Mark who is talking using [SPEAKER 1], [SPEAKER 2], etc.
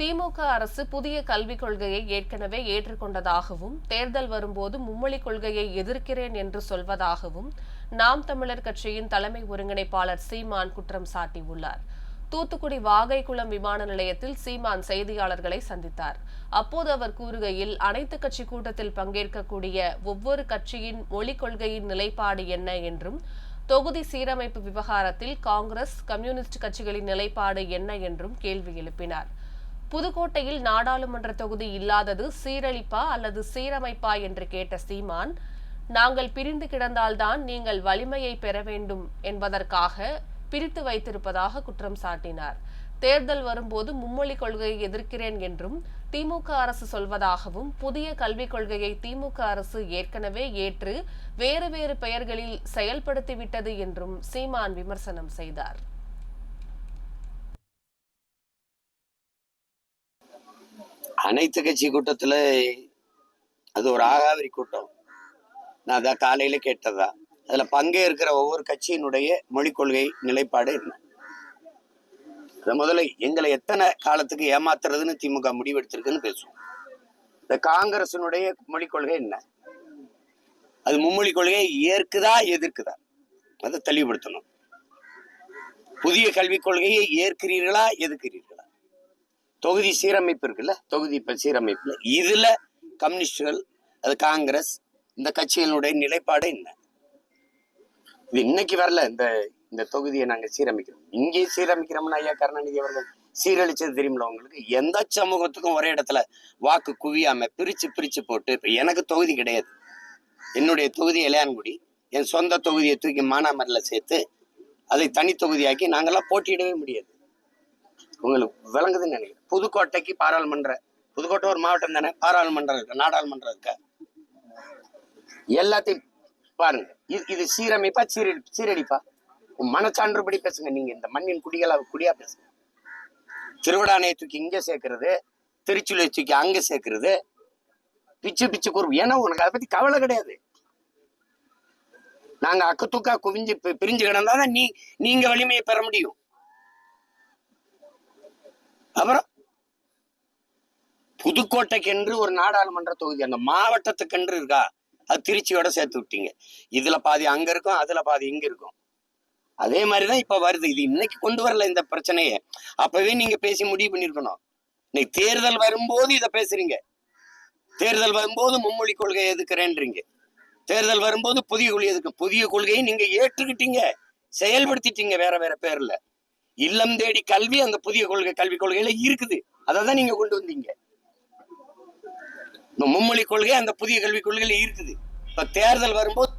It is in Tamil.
[SPEAKER 1] திமுக அரசு புதிய கல்விக் கொள்கையை ஏற்கனவே ஏற்றுக்கொண்டதாகவும் தேர்தல் வரும்போது மும்மொழி கொள்கையை எதிர்க்கிறேன் என்று சொல்வதாகவும் நாம் தமிழர் கட்சியின் தலைமை ஒருங்கிணைப்பாளர் சீமான் குற்றம் சாட்டியுள்ளார். தூத்துக்குடி வாகைக்குளம் விமான நிலையத்தில் சீமான் செய்தியாளர்களை சந்தித்தார். அப்போது அவர் கூறுகையில் அனைத்து கட்சி கூட்டத்தில் பங்கேற்கக்கூடிய ஒவ்வொரு கட்சியின் மொழிக் கொள்கையின் நிலைப்பாடு என்ன என்றும் தொகுதி சீரமைப்பு விவகாரத்தில் காங்கிரஸ் கம்யூனிஸ்ட் கட்சிகளின் நிலைப்பாடு என்ன என்றும் கேள்வி எழுப்பினார். புதுக்கோட்டையில் நாடாளுமன்ற தொகுதி இல்லாதது சீரழிப்பா அல்லது சீரமைப்பா என்று கேட்ட சீமான் நாங்கள் பிரிந்து கிடந்தால்தான் நீங்கள் வலிமையை பெற வேண்டும் என்பதற்காக பிரித்து வைத்திருப்பதாக குற்றம் சாட்டினார். தேர்தல் வரும்போது மும்மொழி கொள்கையை எதிர்க்கிறேன் என்றும் திமுக அரசு சொல்வதாகவும் புதிய கல்விக் கொள்கையை திமுக அரசு ஏற்கனவே ஏற்று வேறு வேறு பெயர்களில் செயல்படுத்திவிட்டது என்றும் சீமான் விமர்சனம் செய்தார்.
[SPEAKER 2] அனைத்து கட்சி கூட்டத்துல அது ஒரு ஆகாவிரி கூட்டம். நான் அதான் காலையில் கேட்டதா. அதில் பங்கேற்கிற ஒவ்வொரு கட்சியினுடைய மொழிக் கொள்கை நிலைப்பாடு என்ன? இத முதல்ல எங்களை எத்தனை காலத்துக்கு ஏமாத்துறதுன்னு திமுக முடிவெடுத்திருக்குன்னு பேசுவோம். இந்த காங்கிரசினுடைய மொழிக் கொள்கை என்ன? அது மும்மொழி கொள்கையை ஏற்குதா எதிர்க்குதா? அதை தெளிவுபடுத்தணும். புதிய கல்விக் கொள்கையை ஏற்கிறீர்களா எதிர்க்கிறீர்கள்? தொகுதி சீரமைப்பு இருக்குல்ல? தொகுதி இப்ப சீரமைப்புல. இதுல கம்யூனிஸ்டுகள் அது காங்கிரஸ் இந்த கட்சிகளுடைய நிலைப்பாடு என்ன? இது இன்னைக்கு வரல இந்த இந்த தொகுதியை நாங்கள் சீரமைக்கிறோம். இங்கே சீரமைக்கிறோம்னு ஐயா கருணாநிதி அவர்கள் சீரழிச்சது தெரியுமில்ல உங்களுக்கு? எந்த சமூகத்துக்கும் ஒரே இடத்துல வாக்கு குவியாம பிரிச்சு பிரிச்சு போட்டு இப்ப எனக்கு தொகுதி கிடையாது. என்னுடைய தொகுதி இளையான்குடி. என் சொந்த தொகுதியை தூக்கி மானாமரில் சேர்த்து அதை தனி தொகுதியாக்கி நாங்கள்லாம் போட்டியிடவே முடியாது. உங்களுக்கு விளங்குதுன்னு நினைக்கிறேன். புதுக்கோட்டைக்கு பாராளுமன்ற புதுக்கோட்டை ஒரு மாவட்டம் தானே பாராளுமன்றம் இருக்கு நாடாளுமன்றம் இருக்கு? எல்லாத்தையும் பாருங்க. இது இது சீரமைப்பா சீரழி சீரழிப்பா மனச்சான்றுபடி பேசுங்க. நீங்க இந்த மண்ணின் குடிகளா குடியா பேசுங்க. திருவிடானையை தூக்கி இங்க சேர்க்கறது திருச்சுழியை தூக்கி அங்க சேர்க்கறது பிச்சு பிச்சு கூறு ஏன்னா உனக்கு அதை பத்தி கவலை கிடையாது. நாங்க அக்கத்துக்கா குவிஞ்சு பிரிஞ்சு கிடந்தாதான் நீ நீங்க வலிமையை பெற முடியும். அப்புறம் புதுக்கோட்டைக்கென்று ஒரு நாடாளுமன்ற தொகுதி அந்த மாவட்டத்துக்கென்று இருக்கா? அது திருச்சியோட சேர்த்து விட்டீங்க. இதுல பாதி அங்க இருக்கும் அதுல பாதி இங்க இருக்கும். அதே மாதிரிதான் இப்ப வருது. இது இன்னைக்கு கொண்டு வரல இந்த பிரச்சனையை. அப்பவே நீங்க பேசி முடிவு பண்ணிருக்கணும் இன்னைக்கு தேர்தல் வரும்போது இதை பேசுறீங்க. தேர்தல் வரும்போது மும்மொழி கொள்கையை எதுக்குறேன்றீங்க. தேர்தல் வரும்போது புதிய கொள்கை எதுக்கு? புதிய கொள்கையை நீங்க ஏற்றுக்கிட்டீங்க. செயல்படுத்திட்டீங்க வேற வேற பேர்ல. இல்லம் தேடி கல்வி அந்த புதிய கொள்கை கல்விக் கொள்கையில இருக்குது. அதை தான் நீங்க கொண்டு வந்தீங்க. இந்த மும்மொழி கொள்கை அந்த புதிய கல்விக் கொள்கையில இருக்குது. இப்ப தேர்தல் வரும்போது